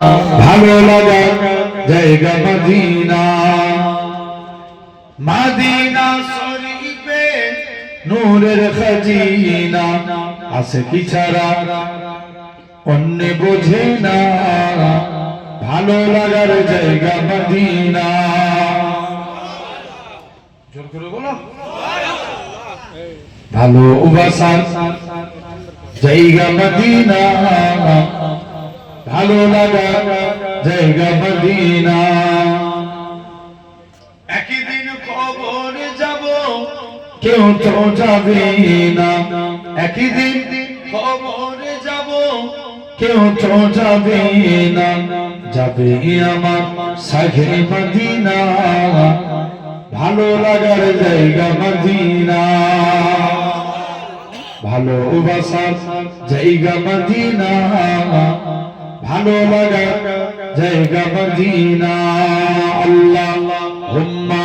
ভালো লাগা জায়গা মদিনা। মদিনা শরীফে নূরের খাজিনা আছে কি ছাড়া? অন্য বোঝে না। ভালো লাগার জায়গা মদিনা। জোর করে বলো। ভালোবাসার জায়গা মদিনা। ভালো লাগা জায়গা মদিনা একই দিন খবর যাব কেউ তো যাবে না। একই দিন খবর যাব কেউ তো যাবে না। যাবে আমার সাঘে মদিনা। ভালো লাগার জায়গা মদিনা। ভালোবাসার জায়গা মদিনা। ভালোবাসার জায়গা মদিনা আল্লাহ হুম্মা